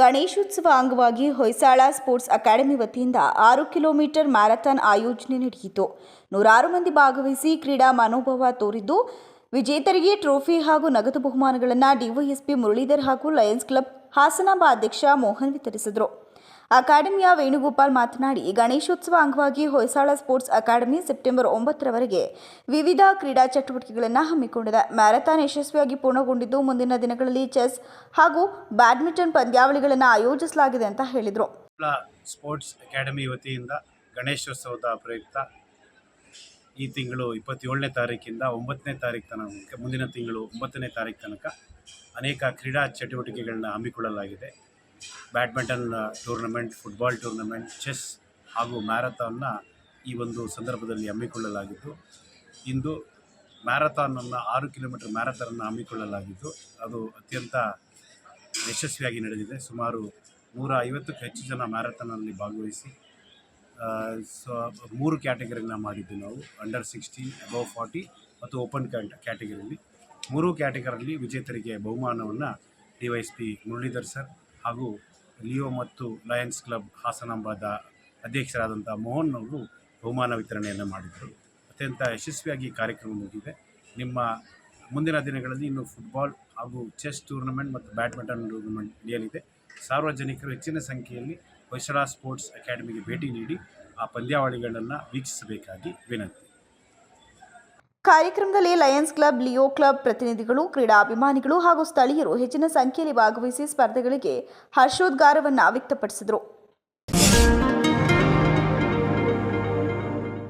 ಗಣೇಶೋತ್ಸವ ಅಂಗವಾಗಿ Hoysala sports academy ವತಿಯಿಂದ ಆರು ಕಿಲೋಮೀಟರ್ ಮ್ಯಾರಥಾನ್ ಆಯೋಜನೆ ನಡೆಯಿತು. ನೂರಾರು ಮಂದಿ ಭಾಗವಹಿಸಿ ಕ್ರೀಡಾ ಮನೋಭಾವ ತೋರಿದ್ದು, ವಿಜೇತರಿಗೆ ಟ್ರೋಫಿ ಹಾಗೂ ನಗದು ಬಹುಮಾನಗಳನ್ನು ಡಿವೈಎಸ್ಪಿ ಮುರಳೀಧರ್ ಹಾಗೂ ಲಯನ್ಸ್ ಕ್ಲಬ್ ಹಾಸನಾಂಬ ಅಧ್ಯಕ್ಷ ಮೋಹನ್ ವಿತರಿಸಿದರು. ಅಕಾಡೆಮಿಯ ವೇಣುಗೋಪಾಲ್ ಮಾತನಾಡಿ, ಗಣೇಶೋತ್ಸವ ಅಂಗವಾಗಿ ಹೊಯ್ಸಾಳ ಸ್ಪೋರ್ಟ್ಸ್ ಅಕಾಡೆಮಿ ಸೆಪ್ಟೆಂಬರ್ ಒಂಬತ್ತರವರೆಗೆ ವಿವಿಧ ಕ್ರೀಡಾ ಚಟುವಟಿಕೆಗಳನ್ನು ಹಮ್ಮಿಕೊಂಡಿದೆ. ಮ್ಯಾರಥಾನ್ ಯಶಸ್ವಿಯಾಗಿ ಪೂರ್ಣಗೊಂಡಿದ್ದು ಮುಂದಿನ ದಿನಗಳಲ್ಲಿ ಚೆಸ್ ಹಾಗೂ ಬ್ಯಾಡ್ಮಿಂಟನ್ ಪಂದ್ಯಾವಳಿಗಳನ್ನು ಆಯೋಜಿಸಲಾಗಿದೆ ಅಂತ ಹೇಳಿದರು. ಸ್ಪೋರ್ಟ್ಸ್ ಅಕಾಡೆಮಿ ವತಿಯಿಂದ ಗಣೇಶೋತ್ಸವದ ಪ್ರಯುಕ್ತ ಈ ತಿಂಗಳು ಇಪ್ಪತ್ತೇಳನೇ ತಾರೀಕಿಂದ ಒಂಬತ್ತನೇ ತಾರೀಕು ತನಕ, ಮುಂದಿನ ತಿಂಗಳು ಒಂಬತ್ತನೇ ತಾರೀಕು ತನಕ ಅನೇಕ ಕ್ರೀಡಾ ಚಟುವಟಿಕೆಗಳನ್ನ ಹಮ್ಮಿಕೊಳ್ಳಲಾಗಿದೆ. Badminton tournament, football tournament, chess ಹಾಗೂ ಮ್ಯಾರಥಾನ್ನ ಈ ಒಂದು ಸಂದರ್ಭದಲ್ಲಿ ಹಮ್ಮಿಕೊಳ್ಳಲಾಗಿತ್ತು. ಇಂದು ಮ್ಯಾರಥಾನನ್ನು ಆರು ಕಿಲೋಮೀಟರ್ ಮ್ಯಾರಥಾನನ್ನು ಹಮ್ಮಿಕೊಳ್ಳಲಾಗಿದ್ದು ಅದು ಅತ್ಯಂತ ಯಶಸ್ವಿಯಾಗಿ ನಡೆದಿದೆ. ಸುಮಾರು ನೂರ ಐವತ್ತಕ್ಕೂ ಹೆಚ್ಚು ಜನ ಮ್ಯಾರಥಾನಲ್ಲಿ ಭಾಗವಹಿಸಿ ಸೊ, ಮೂರು ಕ್ಯಾಟಗರಿನ ಮಾಡಿದ್ದು ನಾವು, ಅಂಡರ್ ಸಿಕ್ಸ್ಟೀನ್, ಅಬೌವ್ ಫಾರ್ಟಿ ಮತ್ತು ಓಪನ್ ಕ್ಯಾಟಗರಿಯಲ್ಲಿ ಮೂರು ಕ್ಯಾಟಗರಿಯಲ್ಲಿ ವಿಜೇತರಿಗೆ ಬಹುಮಾನವನ್ನು D Y S P Muralidhar sir ಹಾಗೂ ಲಿಯೋ ಮತ್ತು ಲಯನ್ಸ್ ಕ್ಲಬ್ ಹಾಸನಾಂಬದ ಅಧ್ಯಕ್ಷರಾದಂಥ ಮೋಹನ್ ಅವರು ಬಹುಮಾನ ವಿತರಣೆಯನ್ನು ಮಾಡಿದರು ಅತ್ಯಂತ ಯಶಸ್ವಿಯಾಗಿ ಕಾರ್ಯಕ್ರಮ ಮುಗಿದಿದೆ. ನಿಮ್ಮ ಮುಂದಿನ ದಿನಗಳಲ್ಲಿ ಇನ್ನು ಫುಟ್ಬಾಲ್ ಹಾಗೂ ಚೆಸ್ ಟೂರ್ನಮೆಂಟ್ ಮತ್ತು ಬ್ಯಾಡ್ಮಿಂಟನ್ ಟೂರ್ನಮೆಂಟ್ ನಡೆಯಲಿದೆ. ಸಾರ್ವಜನಿಕರು ಹೆಚ್ಚಿನ ಸಂಖ್ಯೆಯಲ್ಲಿ ಹೊಯ್ಸಳ ಸ್ಪೋರ್ಟ್ಸ್ ಅಕಾಡೆಮಿಗೆ ಭೇಟಿ ನೀಡಿ ಆ ಪಂದ್ಯಾವಳಿಗಳನ್ನು ವೀಕ್ಷಿಸಬೇಕಾಗಿ ವಿನಂತಿ. ಕಾರ್ಯಕ್ರಮದಲ್ಲಿ ಲಯನ್ಸ್ ಕ್ಲಬ್, ಲಿಯೋ ಕ್ಲಬ್ ಪ್ರತಿನಿಧಿಗಳು, ಕ್ರೀಡಾಭಿಮಾನಿಗಳು ಹಾಗೂ ಸ್ಥಳೀಯರು ಹೆಚ್ಚಿನ ಸಂಖ್ಯೆಯಲ್ಲಿ ಭಾಗವಹಿಸಿ ಸ್ಪರ್ಧೆಗಳಿಗೆ ಹರ್ಷೋದ್ಗಾರವನ್ನು ವ್ಯಕ್ತಪಡಿಸಿದರು.